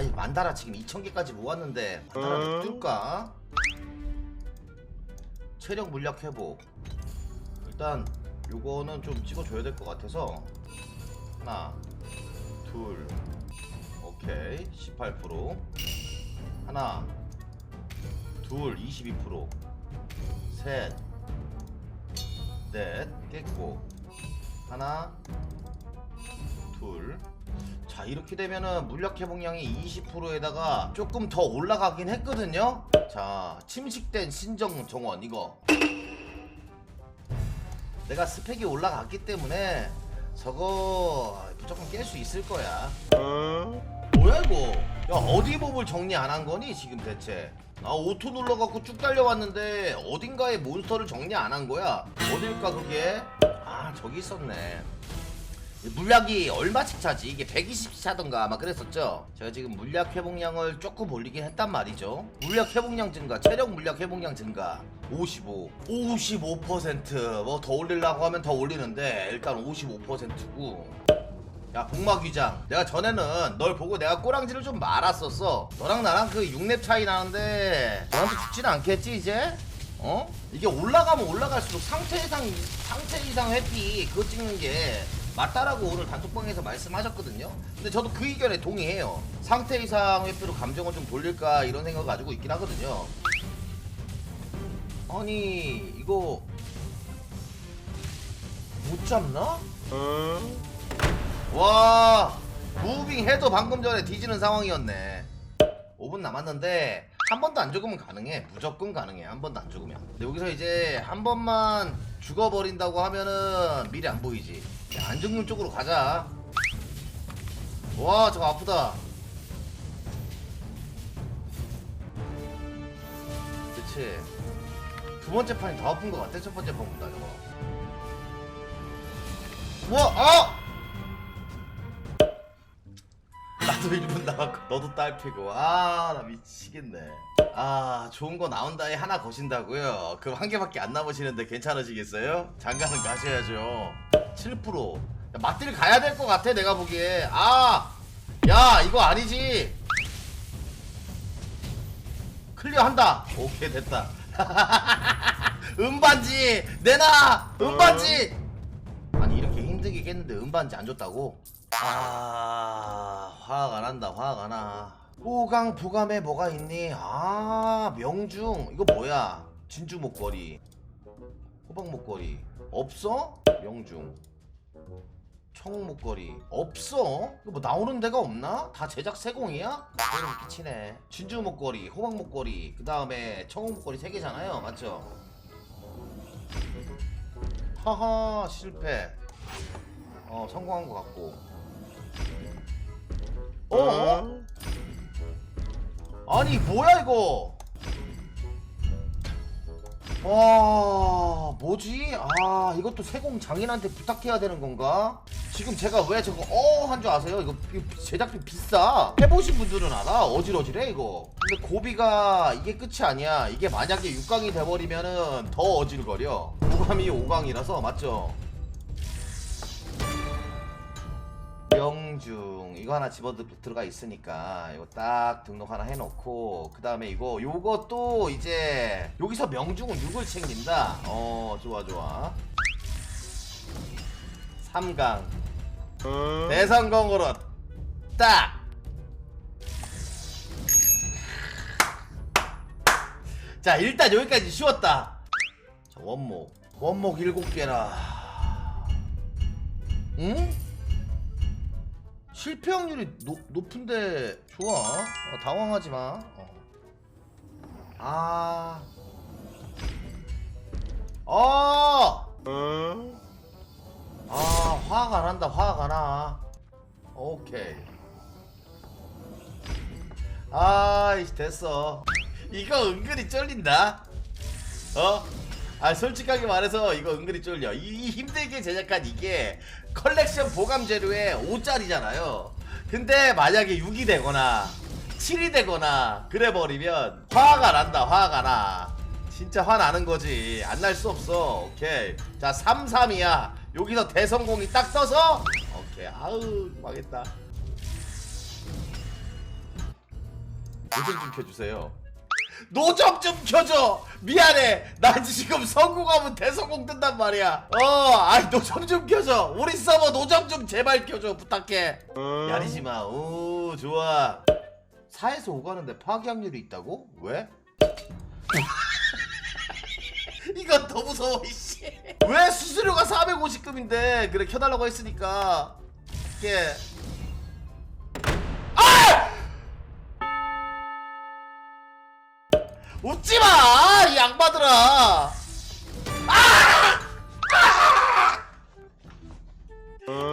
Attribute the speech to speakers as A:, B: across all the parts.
A: 아이 만다라 지금 2,000개까지 모았는데 만다라 좀 뜰까? 체력 물약 회복. 일단 요거는 좀 찍어줘야 될 것 같아서 하나 둘 오케이. 18% 하나 둘 22%셋 넷 깼고. 하나 둘 자 이렇게 되면은 물약 회복량이 20%에다가 조금 더 올라가긴 했거든요. 자 침식된 신정 정원 이거. 내가 스펙이 올라갔기 때문에 저거 무조건 깰 수 있을 거야. 뭐야 이거? 야 어디 몹을 정리 안 한 거니 지금 대체? 나 오토 눌러갖고 쭉 달려왔는데 어딘가에 몬스터를 정리 안 한 거야. 어딜까 그게? 아 저기 있었네 물약이 얼마씩 차지? 이게 120씩 차던가 아마 그랬었죠? 제가 지금 물약 회복량을 조금 올리긴 했단 말이죠 물약 회복량 증가, 체력 물약 회복량 증가 55 55%뭐 더 올리려고 하면 더 올리는데 일단 55%고 야 복막위장 내가 전에는 널 보고 내가 꼬랑지를 좀 말았었어 너랑 나랑 그 6렙 차이 나는데 너한테 죽진 않겠지 이제? 어? 이게 올라가면 올라갈수록 상태 이상 상태 이상 회피 그거 찍는 게 맞다라고 오늘 단톡방에서 말씀하셨거든요. 근데 저도 그 의견에 동의해요. 상태 이상 회피로 감정을 좀 돌릴까 이런 생각 가지고 있긴 하거든요. 아니 이거 못 잡나? 와 무빙 해도 방금 전에 뒤지는 상황이었네. 5분 남았는데 한 번도 안 죽으면 가능해. 무조건 가능해. 한 번도 안 죽으면. 근데 여기서 이제 한 번만 죽어버린다고 하면은 미리 안 보이지. 야, 안 죽는 쪽으로 가자. 와 저거 아프다. 그치. 두 번째 판이 더 아픈 것 같아 첫 번째 판보다 저거. 와 아! 나도 1분 나왔고 너도 딸피고. 아 나 미치겠네. 아 좋은 거 나온다에 하나 거신다고요? 그럼 한 개밖에 안 남으시는데 괜찮으시겠어요? 장가는 가셔야죠. 7% 야, 맞딜 가야 될 것 같아 내가 보기에. 아야 이거 아니지? 클리어 한다. 오케이 됐다. 음반지! 내놔! 음반지! 아니 이렇게 힘들게 깼는데 음반지 안 줬다고? 아 화가 안 난다 화가 나 호강 부감에 뭐가 있니? 아 명중 이거 뭐야 진주 목걸이 호박 목걸이 없어? 명중 청 목걸이 없어? 이거 뭐 나오는 데가 없나? 다 제작 세공이야? 소름 끼치네 진주 목걸이 호박 목걸이 그 다음에 청홍 목걸이 세 개잖아요 맞죠? 하하 실패 어 성공한 것 같고 어? 어? 아니 뭐야 이거 와 뭐지? 아 이것도 세공 장인한테 부탁해야 되는 건가? 지금 제가 왜 저거 어 한 줄 아세요? 이거, 제작비 비싸 해보신 분들은 알아 어질어질해 이거 근데 고비가 이게 끝이 아니야 이게 만약에 6강이 돼버리면은 더 어질거려 5강이 5강이라서 맞죠? 명중 이거 하나 집어 들- 들어가 있으니까 이거 딱 등록 하나 해놓고 그 다음에 이거 요것도 이제 여기서 명중은 6을 챙긴다. 어 좋아 좋아. 3강. 대성공으로 딱! 자 일단 여기까지 쉬웠다. 자 원목. 원목 7개라. 응? 실패 확률이 노, 높은데 좋아 어, 당황하지 마 어. 아. 어! 아, 화가 안 난다, 화가 나. 오케이. 아, 이씨, 됐어. 이거 은근히 쫄린다. 어? 아, 솔직하게 말해서 이거 은근히 쫄려. 이, 이 힘들게 제작한 이게 컬렉션 보감 재료에 5짜리잖아요. 근데 만약에 6이 되거나 7이 되거나 그래 버리면 화가 난다, 화가 나. 진짜 화나는 거지. 안 날 수 없어. 오케이. 자, 3, 3이야. 여기서 대성공이 딱 떠서 오케이. 아우, 망했다. 노점 좀 켜주세요 노점 좀 켜줘. 미안해. 나 지금 성공하면 대성공 뜬단 말이야. 어 아이 노점 좀 켜줘. 우리 서버 노점 좀 제발 켜줘. 부탁해. 야리지마. 오 좋아. 4에서 5 가는데 파괴 확률이 있다고? 왜? 이건 더 무서워 이씨. 왜 수수료가 450금인데 그래 켜달라고 했으니까. 이게 웃지 마 이 양반들아.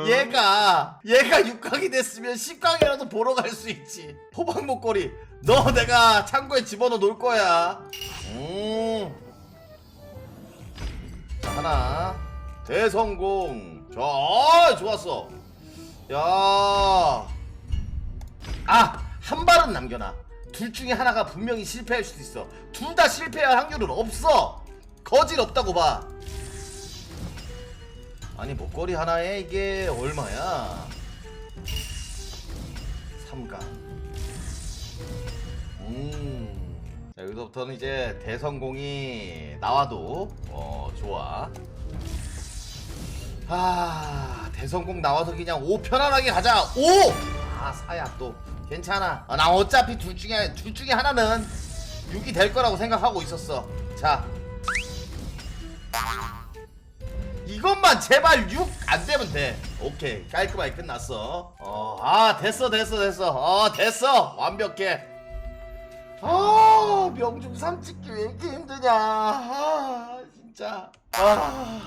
A: 얘가 얘가 6강이 됐으면 10강이라도 보러 갈 수 있지. 호박 목걸이 너 내가 창고에 집어넣어 놓을 거야. 음. 자 하나. 대성공. 자 아, 좋았어. 야아한 발은 남겨놔 둘 중에 하나가 분명히 실패할 수도 있어 둘 다 실패할 확률은 없어 거질 없다고 봐 아니 목걸이 하나에 이게 얼마야? 3가. 음. 자, 여기서부터는 이제 대성공이 나와도 어 좋아. 아 대성공 나와서 그냥 5 편안하게 가자. 5. 아 사야 또 괜찮아. 아, 나 어차피 둘 중에 둘 중에 하나는 6이 될 거라고 생각하고 있었어. 자 이것만 제발 6 안 되면 돼. 오케이. 깔끔하게 끝났어. 어, 아, 됐어, 됐어, 됐어. 어, 됐어. 완벽해. 아, 명중 삼 찍기 왜 이렇게 힘드냐. 아, 진짜. 아.